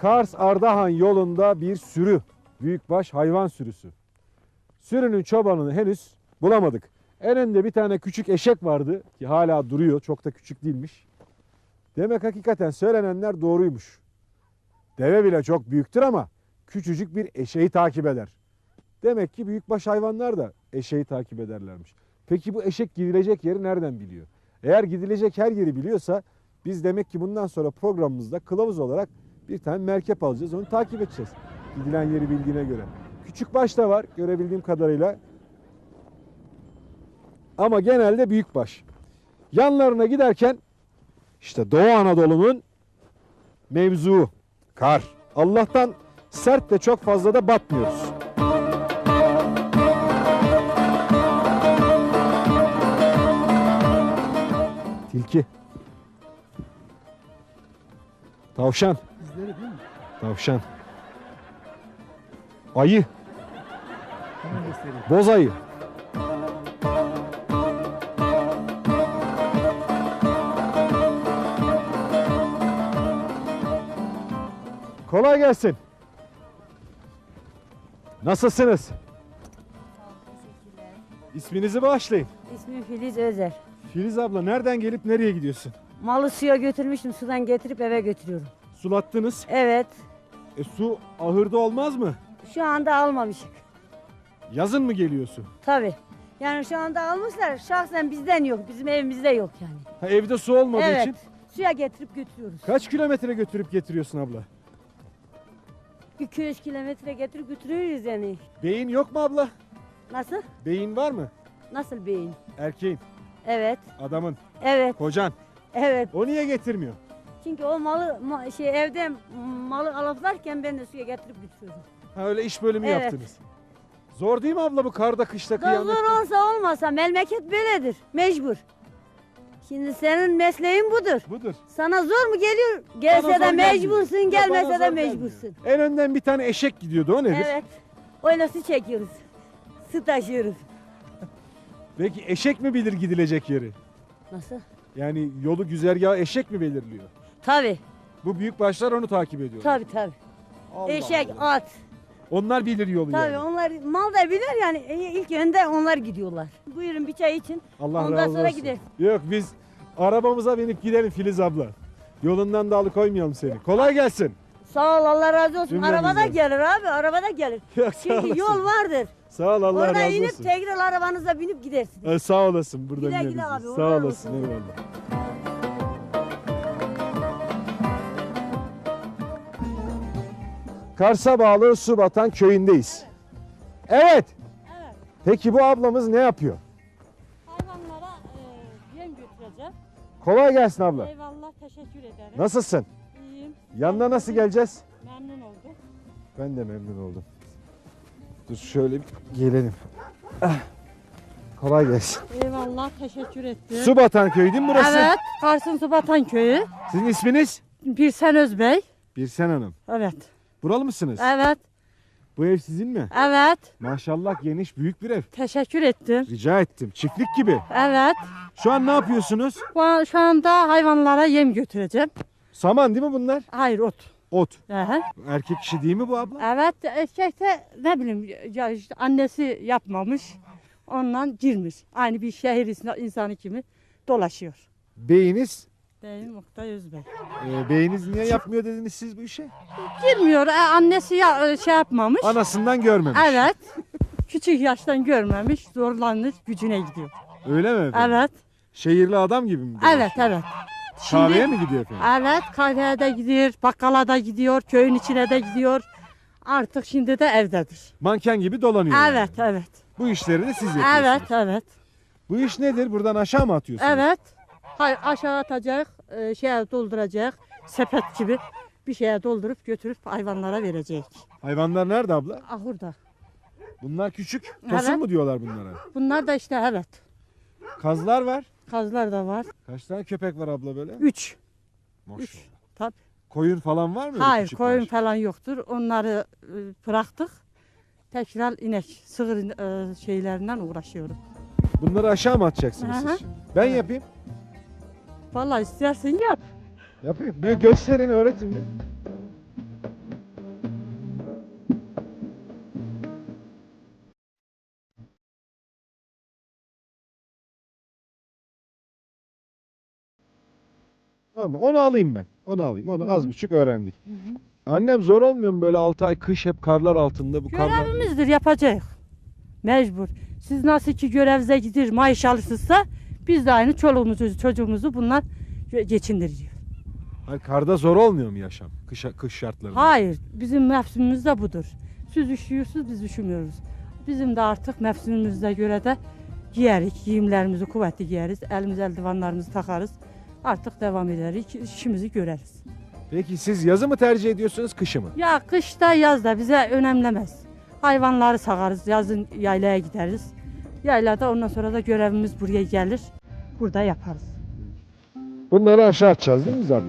Kars Ardahan yolunda bir sürü. Büyükbaş hayvan sürüsü. Sürünün çobanını henüz bulamadık. En önde bir tane küçük eşek vardı ki hala duruyor. Çok da küçük değilmiş. Demek hakikaten söylenenler doğruymuş. Deve bile çok büyüktür ama küçücük bir eşeği takip eder. Demek ki büyükbaş hayvanlar da eşeği takip ederlermiş. Peki bu eşek gidilecek yeri nereden biliyor? Eğer gidilecek her yeri biliyorsa biz demek ki bundan sonra programımızda kılavuz olarak bir tane merkep alacağız. Onu takip edeceğiz. Gidilen yeri bildiğine göre. Küçük baş da var görebildiğim kadarıyla. Ama genelde büyükbaş. Yanlarına giderken işte Doğu Anadolu'nun mevzuu kar. Allah'tan sert de çok fazla da batmıyoruz. Tilki. Tavşan. Tavşan. Ayı. Boz ayı. Kolay gelsin. Nasılsınız? İsminizi bağışlayın. İsmim Filiz Özer. Filiz abla nereden gelip nereye gidiyorsun? Malı suya götürmüştüm. Sudan getirip eve götürüyorum. Sulattınız. Evet. E, su ahırda olmaz mı? Şu anda almamışık. Yazın mı geliyor su? Tabii. Yani şu anda almışlar. Şahsen bizden yok. Bizim evimizde yok yani. Ha, evde su olmadığı evet. için. Suya getirip götürüyoruz. Kaç kilometre götürüp getiriyorsun abla? 200 kilometre getirip götürüyoruz yani. Beyin yok mu abla? Nasıl? Beyin var mı? Nasıl beyin? Erkeğin, Evet. adamın, Evet. kocan. Evet. O niye getirmiyor? Çünkü o malı ma- şey evde malı alıplarken ben de suya getirip götürüyorum. Ha öyle iş bölümü Evet. yaptınız. Zor değil mi abla bu karda kışta Daha kıyamet? zor olsa olmasa memleket böyledir. Mecbur. Şimdi senin mesleğin budur. Budur. Sana zor mu geliyor? Gelse de zor gelmiyor. mecbursun, Ya gelmese bana de zor mecbursun. En önden bir tane eşek gidiyordu o nedir? Evet. Su çekiyoruz. Su taşıyoruz. Peki eşek mi bilir gidilecek yeri? Nasıl? Yani yolu güzergahı eşek mi belirliyor? Tabi, Bu büyük başlar onu takip ediyor. tabi tabi. Allah Eşek, Allah. at. Onlar bilir yolu Tabi yani. onlar mal da bilir yani E, ilk önde onlar gidiyorlar. Buyurun bir çay için. Allah Ondan razı sonra olsun. gider. Yok biz arabamıza binip gidelim Filiz abla. Yolundan da alıkoymayalım seni. Kolay gelsin. Sağ ol Allah razı olsun. Cümlemizden. Arabada gelir abi arabada gelir. Yok, sağ Çünkü olasın. yol vardır. Sağ ol Allah Orada razı inip olsun. tekrar arabanıza binip gidersiniz. Ee, sağ olasın buradan Güle güle abi, Sağ olasın olsun. eyvallah. Kars'a bağlı Subatan köyündeyiz. Evet. Evet. Peki bu ablamız ne yapıyor? Hayvanlara e, yem götüreceğim. Kolay gelsin abla. Eyvallah teşekkür ederim. Nasılsın? İyiyim. Yanına nasıl geleceğiz? Memnun oldum. Ben de memnun oldum. Dur şöyle bir gelelim. Ah. Kolay gelsin. Eyvallah teşekkür ettim. Subatan köyü değil mi burası? Evet, Kars'ın Subatan Köyü. Sizin isminiz? Birsen Özbey. Birsen Hanım. Evet. Buralı mısınız? Evet, Bu ev sizin mi? evet. Maşallah geniş büyük bir ev. Teşekkür ettim. Rica ettim. Çiftlik gibi. Evet. Şu an ne yapıyorsunuz? Şu, an- şu anda hayvanlara yem götüreceğim. Saman değil mi bunlar? Hayır, ot. Ot. Aha. Erkek işi değil mi bu abla? Evet, erkek de ne bileyim ya işte annesi yapmamış. Ondan girmiş. Aynı bir şehir insan- insanı gibi dolaşıyor. Beyiniz, Değil Oktay Özbey. e, beyiniz niye yapmıyor dediniz siz bu işe? Girmiyor. e, Annesi ya, e, şey yapmamış. Anasından görmemiş. Evet. Küçük yaştan görmemiş, zorlanmış, gücüne gidiyor. Öyle mi efendim? Evet, Şehirli adam gibi mi? evet, evet. Kahveye mi gidiyor efendim? Evet, kahveye de gidiyor, bakkala da gidiyor, köyün içine de gidiyor. Artık şimdi de evdedir. Manken gibi dolanıyor. yani. Evet, evet. Bu işleri de siz yapıyorsunuz. Evet, evet. Bu iş nedir? Buradan aşağı mı atıyorsunuz? Evet. Hayır, aşağı atacak, e, şeye dolduracak, sepet gibi bir şeye doldurup götürüp hayvanlara verecek. Hayvanlar nerede abla? Ahurda. Bunlar küçük. Tosun Evet. mu diyorlar bunlara? Bunlar da işte evet. Kazlar var. Kazlar da var. Kaç tane köpek var abla böyle? Üç. Maşallah. Tabii. Koyun falan var mı? Hayır, küçük koyun falan yoktur. Onları e, bıraktık. Tekrar inek, sığır e, şeylerinden uğraşıyorum. Bunları aşağı mı atacaksınız Aha. siz? Ben yapayım. Vallahi istersen yap. Yapayım. Bir gösterin öğretin. bir. Tamam? Onu alayım ben. Onu alayım. Onu az buçuk öğrendik. Annem zor olmuyor mu böyle 6 ay kış hep karlar altında bu karlar. Görevimizdir yapacağız. Mecbur. Siz nasıl ki görevinize gidir maaş alırsınızsa biz de aynı çoluğumuzu çocuğumuzu bunlar geçindiriyor. Hani karda zor olmuyor mu yaşam? Kış, kış şartlarında. Hayır bizim mevsimimiz de budur. Siz üşüyorsunuz biz üşümüyoruz. Bizim de artık mevsimimize göre de giyerik, giyimlerimizi kuvvetli giyeriz, elimiz eldivanlarımızı takarız. Artık devam ederiz, işimizi göreriz. Peki siz yazı mı tercih ediyorsunuz kışı mı? Ya kışta yazda bize önemlemez. Hayvanları sağarız, yazın yaylaya gideriz. Yaylada ondan sonra da görevimiz buraya gelir. Burada yaparız. Bunları aşağı atacağız değil mi zaten?